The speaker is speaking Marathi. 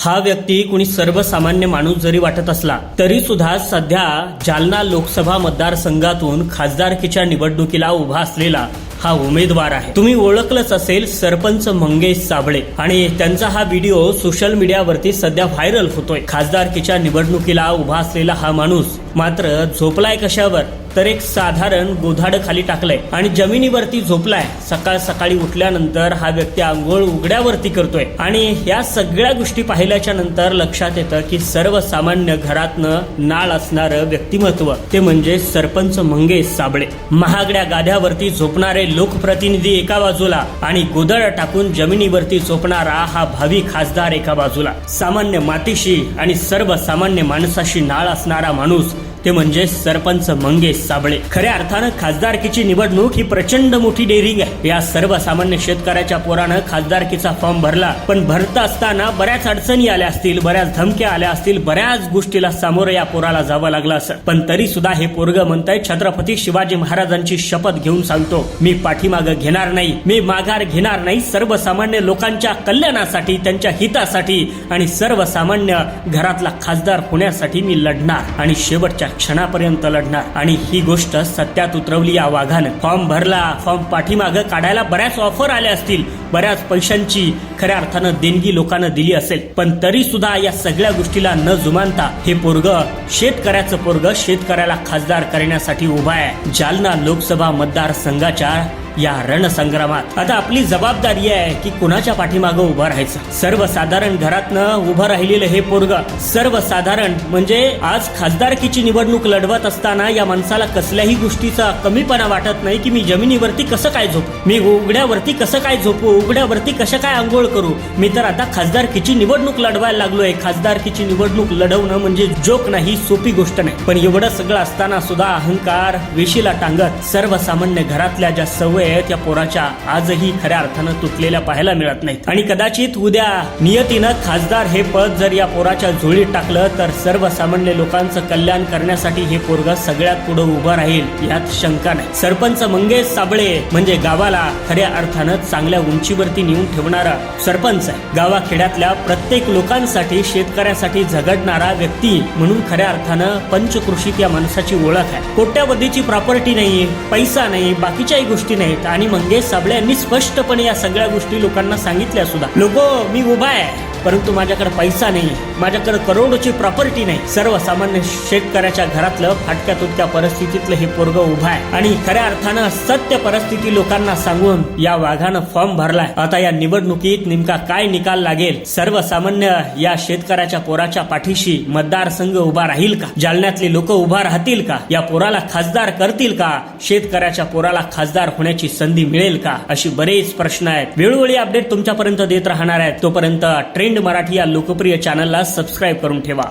हा व्यक्ती कुणी सर्वसामान्य माणूस जरी वाटत असला तरी सुद्धा सध्या जालना लोकसभा मतदारसंघातून खासदारकीच्या निवडणुकीला उभा असलेला हा उमेदवार आहे. तुम्ही ओळखलंच असेल सरपंच मंगेश साबळे आणि त्यांचा हा व्हिडिओ सोशल मीडियावरती सध्या व्हायरल होतोय. खासदारकीच्या निवडणुकीला उभा असलेला हा माणूस मात्र झोपलाय कशावर? तर एक साधारण गोधाड खाली टाकलंय आणि जमिनीवरती झोपलाय. सकाळ सकाळी उठल्यानंतर हा व्यक्ती आंघोळ उघड्यावरती करतोय. आणि या सगळ्या गोष्टी पाहिल्याच्या नंतर लक्षात येतं की सर्वसामान्य घरातनं नाळ असणारं व्यक्तिमत्व ते म्हणजे सरपंच मंगेश साबळे. महागड्या गाद्यावरती झोपणारे लोकप्रतिनिधी एका बाजूला आणि गोदळ टाकून जमिनीवरती झोपणारा हा भावी खासदार एका बाजूला. सामान्य मातीशी आणि सर्वसामान्य माणसाशी नाळ असणारा माणूस ते म्हणजे सरपंच मंगेश साबळे. खऱ्या अर्थानं खासदारकीची निवडणूक ही प्रचंड मोठी डेअरिंग आहे. या सर्वसामान्य शेतकऱ्याच्या पोरानं खासदारकीचा फॉर्म भरला. पण भरता असताना बऱ्याच अडचणी आल्या असतील बऱ्याच धमक्या आल्या असतील बऱ्याच गोष्टीला सामोरं या पोराला जावं लागलं असं. पण तरी सुद्धा हे पोरग म्हणतंय छत्रपती शिवाजी महाराजांची शपथ घेऊन सांगतो. मी पाठीमागं घेणार नाही. मी माघार घेणार नाही. सर्वसामान्य लोकांच्या कल्याणासाठी त्यांच्या हितासाठी आणि सर्वसामान्य घरातला खासदार होण्यासाठी मी लढणार. आणि शेवटच्या क्षणापर्यंत लढणार. आणि ही गोष्ट सत्यात उतरवली या वाघानं. फॉर्म भरला. फॉर्म पाठीमागं काढायला बऱ्याच ऑफर आल्या असतील. बऱ्याच पैशांची खऱ्या अर्थानं देणगी लोकांना दिली असेल. पण तरी सुद्धा या सगळ्या गोष्टीला न जुमानता हे पोरग शेतकऱ्याचं पोरग शेतकऱ्याला खासदार करण्यासाठी उभा आहे. जालना लोकसभा मतदारसंघाच्या या रणसंग्रामात. आता आपली जबाबदारी आहे की कुणाच्या पाठीमागं उभं राहायचं? सर्वसाधारण घरातनं उभं राहिलेलं हे पोरग सर्वसाधारण म्हणजे आज खासदारकीची निवडणूक लढवत असताना या माणसाला कसल्याही गोष्टीचा कमीपणा वाटत नाही की मी जमिनीवरती कसं काय झोपू? मी उघड्यावरती कसं काय झोपू? उघड्यावरती कसं काय आंघोळ करू? मी तर आता खासदारकीची निवडणूक लढवायला लागलोय. खासदारकीची निवडणूक लढवणं म्हणजे जोक नाही सोपी गोष्ट नाही. पण एवढं सगळं असताना सुद्धा अहंकार वेशीला टांगत सर्वसामान्य घरातल्या ज्या सवय आहेत त्या पोराच्या आजही खऱ्या अर्थानं तुटलेल्या पाहायला मिळत नाहीत. आणि कदाचित उद्या नियतीनं खासदार हे पद जर या पोराच्या झोळीत टाकलं तर सर्वसामान्य लोकांचं कल्याण करण्यासाठी हे पोरग सगळ्यात पुढे उभं राहील यात शंका नाही. सरपंच मंगेश साबळे म्हणजे गावाला खऱ्या अर्थानं चांगल्या उंचीवरती नेऊन ठेवणारा सरपंच आहे. गावाखेड्यातल्या प्रत्येक लोकांसाठी शेतकऱ्यासाठी झगडणारा व्यक्ती म्हणून खऱ्या अर्थानं पंचकृषीत या माणसाची ओळख आहे. कोट्यावधीची प्रॉपर्टी नाही पैसा नाही बाकीच्याही गोष्टी नाही. आहेत. आणि मंगेश साबळे यांनी स्पष्टपणे या सगळ्या गोष्टी लोकांना सांगितल्या सुद्धा. लोक मी उभा आहे. परंतु माझ्याकडे पैसा नाही. माझ्याकडे करोडोची प्रॉपर्टी नाही. सर्वसामान्य शेतकऱ्याच्या घरातलं फाटक्या तुटक्या परिस्थितीतलं हे पोरग उभा आहे. आणि खऱ्या अर्थानं सत्य परिस्थिती लोकांना सांगून या वाघानं फॉर्म भरलाय. आता या निवडणुकीत नेमका काय निकाल लागेल? सर्वसामान्य या शेतकऱ्याच्या पोराच्या पाठीशी मतदारसंघ उभा राहील का? जालन्यातले लोक उभा राहतील का? या पोराला खासदार करतील का? शेतकऱ्याच्या पोराला खासदार होण्याची संधी मिळेल का? अशी बरेच प्रश्न आहेत. वेळोवेळी अपडेट तुमच्यापर्यंत देत राहणार आहेत. तोपर्यंत ट्रेंड मराठी या लोकप्रिय चॅनलला सबस्क्राईब करून ठेवा.